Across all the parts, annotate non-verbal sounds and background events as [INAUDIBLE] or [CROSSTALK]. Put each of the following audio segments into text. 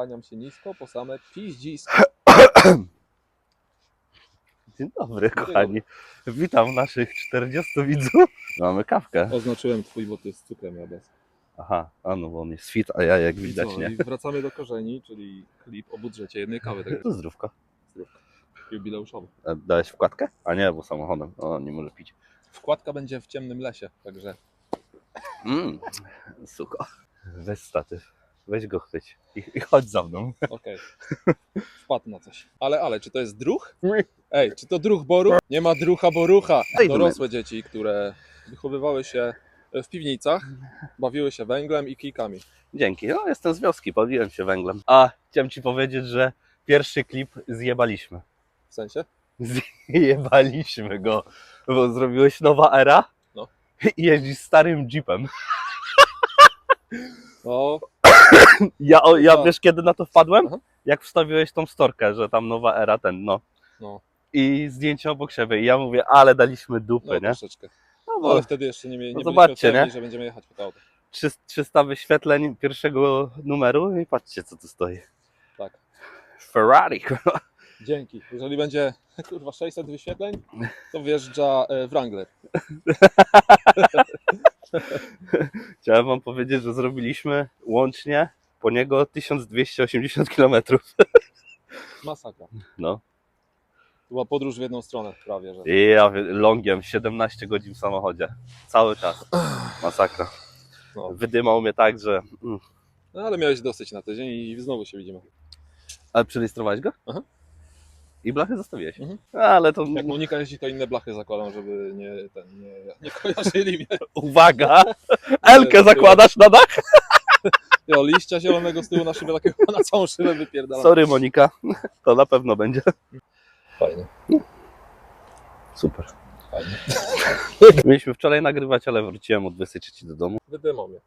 Kłaniam się nisko po same piździsko. [CLEARS THROAT] Dzień dobry, kochani. Witam naszych 40 widzów. Mamy kawkę. Oznaczyłem twój, bo to jest z cukrem ja bez. Aha, a no bo on jest fit, a ja jak I widać co? nie. I wracamy do korzeni, czyli klip o budżecie jednej kawy. Tak To zdrówko. jubileuszowy. A Dałeś wkładkę? A nie, bo samochodem. O, nie może pić. Wkładka będzie w ciemnym lesie, także Mmm, suko. Weź statyw. Weź go chwyć. I, i chodź za mną. okej. Wpadł na coś. Ale, ale, czy to jest druh? Ej, czy to druh boru? Nie ma drucha borucha. Ej, Dorosłe dzieci, które wychowywały się w piwnicach, bawiły się węglem i kijkami. Dzięki. No, jestem z wioski, bawiłem się węglem. A, chciałem ci powiedzieć, że pierwszy klip zjebaliśmy. W sensie? Zjebaliśmy go, bo zrobiłeś nowa era No. i jeździsz starym jeepem. No, [COUGHS] Ja, o, ja No. wiesz kiedy na to wpadłem? Aha. Jak wstawiłeś tą storkę, że tam nowa era ten, no. no, I zdjęcie obok siebie i ja mówię, ale daliśmy dupy, no nie? troszeczkę. No No, bo ale wtedy jeszcze nie, nie No byliśmy zobaczcie, pewni, nie? że będziemy jechać po to auto. 300 300 wyświetleń pierwszego numeru i patrzcie co tu stoi. Tak. Ferrari, kurwa. Dzięki. Jeżeli będzie [LAUGHS] kurwa 600 wyświetleń, to wjeżdża e, Wrangler. [LAUGHS] [LAUGHS] Chciałem wam powiedzieć, że zrobiliśmy łącznie po niego 1280 km. [LAUGHS] Masakra. No. To była podróż w jedną stronę prawie, że. I ja longiem 17 godzin w samochodzie. Cały czas. Masakra. No. Wydymał mnie tak, że... Mm. No ale miałeś dosyć na tydzień i znowu się widzimy. Ale przerejestrowałeś go? Aha. I blachy zostawiłeś. Mhm. Ale to Jak Monika jeździ, to inne blachy zakładam, żeby nie, ten, nie, nie kojarzyli mnie. uwaga! Elkę zakładasz na dach? Jo, liścia zielonego z tyłu na szybę takiego na całą szybę wypierdala. Sorry Monika, to na pewno będzie. Fajnie. Super. Fajnie. Mieliśmy wczoraj nagrywać, ale wróciłem o 23 do domu. Wydymał mnie.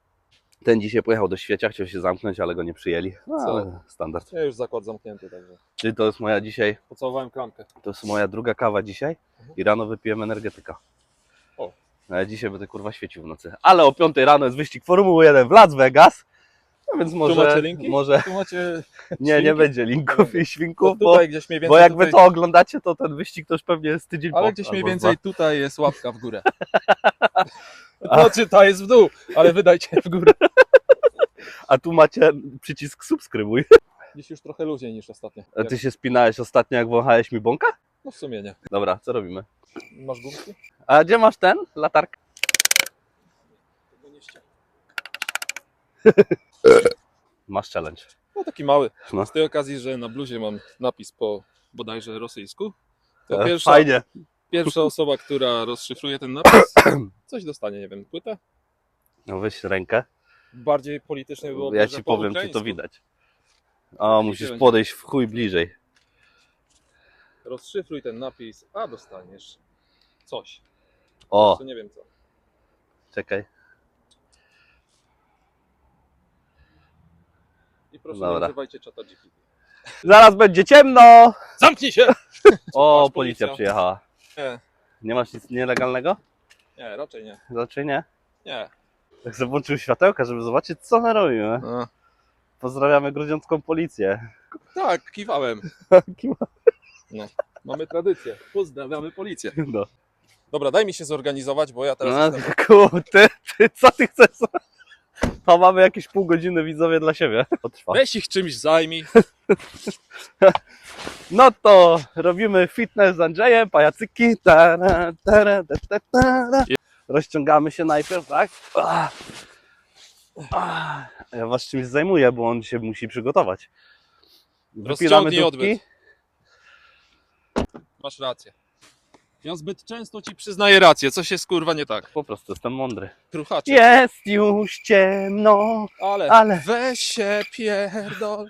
Ten dzisiaj pojechał do świecia, chciał się zamknąć, ale go nie przyjęli. No, Co? ale standard. Ja już zakład zamknięty, także. Czyli to jest moja dzisiaj, Pocałowałem klamkę. to jest moja druga kawa dzisiaj i rano wypiłem energetyka. O. No, ja dzisiaj będę kurwa świecił w nocy. Ale o 5 rano jest wyścig Formuły 1 w Las Vegas. No więc może, macie linki? może Tu macie. [LAUGHS] nie, nie Świnki? będzie linków i świnków, bo, tutaj gdzieś mniej więcej. bo jak tutaj, wy to oglądacie, to ten wyścig to już pewnie jest tydzień po. Ale gdzieś mniej albo więcej tutaj jest łapka w górę. [LAUGHS] [LAUGHS] Znaczy ta jest w dół, ale wydajcie w górę. A tu macie przycisk subskrybuj. Dziś już trochę luźniej niż ostatnio. A ty się spinałeś ostatnio, jak wąchałeś mi bąka? No w sumie nie. Dobra, co robimy? Masz gumki? A gdzie masz ten? Latarkę? Tego nie ściągnę. Masz challenge. No taki mały. No. Z tej okazji, że na bluzie mam napis po bodajże rosyjsku. To E, pierwsza, Fajnie. pierwsza osoba, która rozszyfruje ten napis, [COUGHS] coś dostanie, nie wiem, płytę. No weź rękę. Bardziej politycznie byłoby, Ja ci po powiem, czy to widać. O, musisz będzie. podejść w chuj bliżej. Rozszyfruj ten napis, a dostaniesz coś. O, To nie wiem co. czekaj. I proszę Dobra. nie używajcie czata GPT. Zaraz będzie ciemno! Zamknij się! [LAUGHS] O, policja policja. przyjechała. Nie, Nie masz nic nielegalnego? nie, raczej nie. Raczej nie? Nie. Tak sobie włączył światełka, żeby zobaczyć, co my robimy. A, Pozdrawiamy grudziącką policję. tak, kiwałem. [LAUGHS] Mamy tradycję. Pozdrawiamy policję. No. Dobra, daj mi się zorganizować, bo ja teraz No, jestem... [LAUGHS] kurde, ty, co ty chcesz? [LAUGHS] To mamy jakieś pół godziny widzowie dla siebie. Potrwa. Weź ich czymś zajmij. No to robimy fitness z Andrzejem, pajacyki. Tara, tara, ta, ta, tara. Rozciągamy się najpierw, tak? Ah. Ja was czymś zajmuję, bo on się musi przygotować. Wypinamy Rozciągnij dupki. odbyt. Masz rację. Ja zbyt często ci przyznaję rację, coś jest kurwa nie tak. Po prostu jestem mądry. Kruchacie. Jest już ciemno. Ale, Ale. weź się pierdol.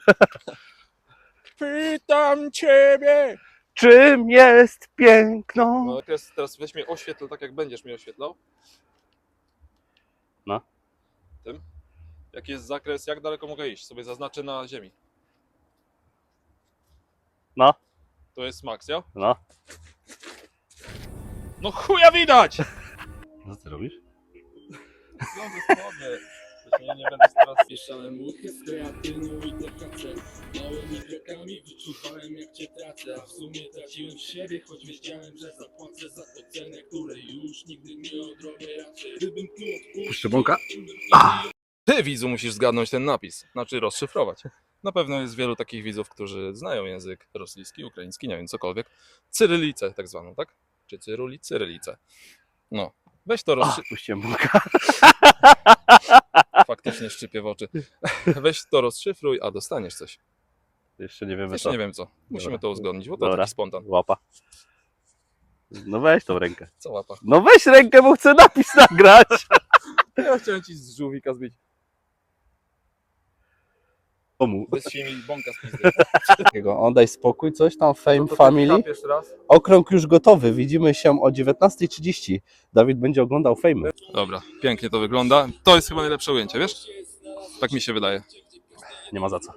[LAUGHS] Pytam ciebie. Czym jest piękno? No teraz, teraz weź mnie oświetl tak jak będziesz mnie oświetlał. No. Tym. Jaki jest zakres, jak daleko mogę iść? Sobie zaznaczę na ziemi. No, To jest max, ja? no. No chuja widać! Co ty robisz? Znowu spodnie. Nie, nie będę teraz Mieszałem łuchy z kreatyną i Małymi krokami wyczuwałem jak cię tracę A w sumie traciłem siebie, choć wiedziałem, że zapłacę za to cenę Której już nigdy nie odrobię raczej Gdybym tu odpuścił bąka. Ty, widzu, musisz zgadnąć ten napis, znaczy rozszyfrować. Na pewno jest wielu takich widzów, którzy znają język rosyjski, ukraiński, nie wiem, cokolwiek. Cyrylicę tak zwaną, tak? Czy cyruli? Cyrylicę. No, weź to rozszy... puściłem bąka. [LAUGHS] faktycznie szczypie w oczy. Weź to rozszyfruj, a dostaniesz coś. Jeszcze nie wiemy Jeszcze co. nie wiem co. Musimy Dobra. to uzgodnić, bo to Dobra. taki spontan. Łapa. No weź tą rękę. Co łapa? No weź rękę, bo chcę napis nagrać. [LAUGHS] Ja chciałem ci z żółwika zbić. Weź mi bąka z pizdy. [LAUGHS] Takiego, on daj spokój, coś tam, Fame No to Family. Jeszcze raz. Okrąg już gotowy, widzimy się o 19.30. Dawid będzie oglądał Fame. Dobra, pięknie to wygląda. To jest chyba najlepsze ujęcie, wiesz? Tak mi się wydaje. Nie ma za co.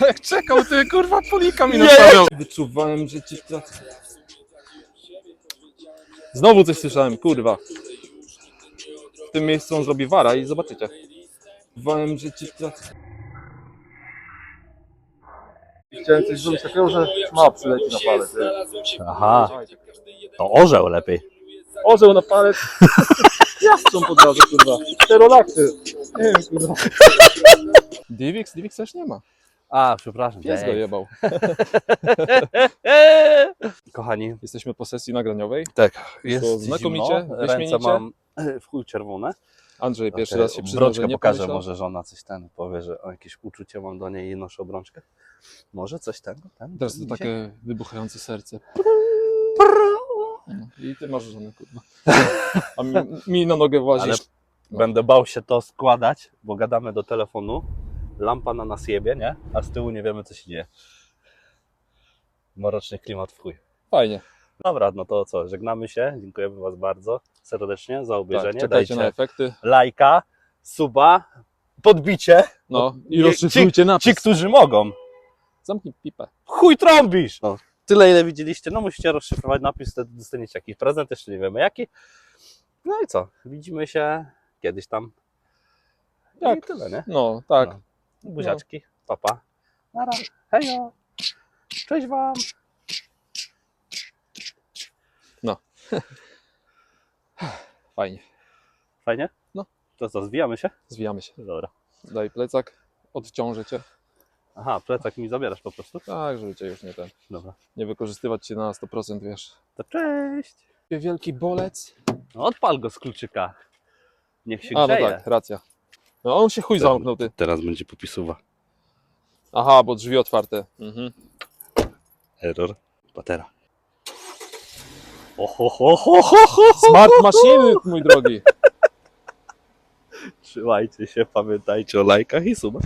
[LAUGHS] Jak czekał, ty kurwa polika mi nastawiał. Wyczuwałem, że cię tracę. Znowu coś słyszałem, kurwa. W tym miejscu on zrobi wara i zobaczycie. Że cię tracę. Chciałem coś zrobić takiego, że ma przyleci na palec. Aha, to orzeł lepiej. Orzeł na palec. Jastrząb od razu, kurwa. Pterodaktyl. Nie wiem, kurwa. [LAUGHS] Divix? Divix też nie ma. A, przepraszam. Pies go jebał. [LAUGHS] Kochani, Jesteśmy po sesji nagraniowej. tak, jest znakomicie, zimno, ręce wyśmienicie. mam w chuj czerwone. Andrzej pierwszy Okej, raz się przyznał, że nie pokażę, pomyślał. może żona coś ten powie, że o jakieś uczucie mam do niej i noszę obrączkę. Może coś tego? Ten, Teraz to takie wybuchające serce. No, I ty masz żonę, kurwa. A mi, mi na nogę włazisz. Ale Będę bał się to składać, bo gadamy do telefonu. Lampa na nas jebie, nie? A z tyłu nie wiemy, co się dzieje. Mroczny klimat w chuj. Fajnie. Dobra, no to co, żegnamy się. Dziękujemy Was bardzo serdecznie za Tak, obejrzenie. czekajcie Dajcie na efekty. lajka, suba, podbicie. No i rozszyfrujcie napis. Ci, którzy mogą. Zamknij pipę. Chuj trąbisz! No, tyle, ile widzieliście. No musicie rozszyfrować napis, wtedy dostaniecie jakiś prezent, jeszcze nie wiemy jaki. No i co? Widzimy się kiedyś tam. Tak. I tyle, nie? No, tak. No. Buziaczki, papa. Nara, hejo. Cześć wam. [LAUGHS] Fajnie. Fajnie? No. To co, zwijamy się? Zwijamy się. Dobra. Daj plecak. Odciążę cię. Aha, plecak mi zabierasz po prostu? Tak, żeby cię już nie ten. Dobra. Nie wykorzystywać cię na 100%, wiesz. To cześć. Wielki bolec. No, odpal go z kluczyka. Niech się A, no grzeje. tak, racja. No on się chuj Tak. zamknął, ty. Teraz będzie popisuwa. Aha, bo drzwi otwarte. Mhm. Error. Batera. Smart maszyny, mój drogi. Trzymajcie się, pamiętajcie o lajkach i subach.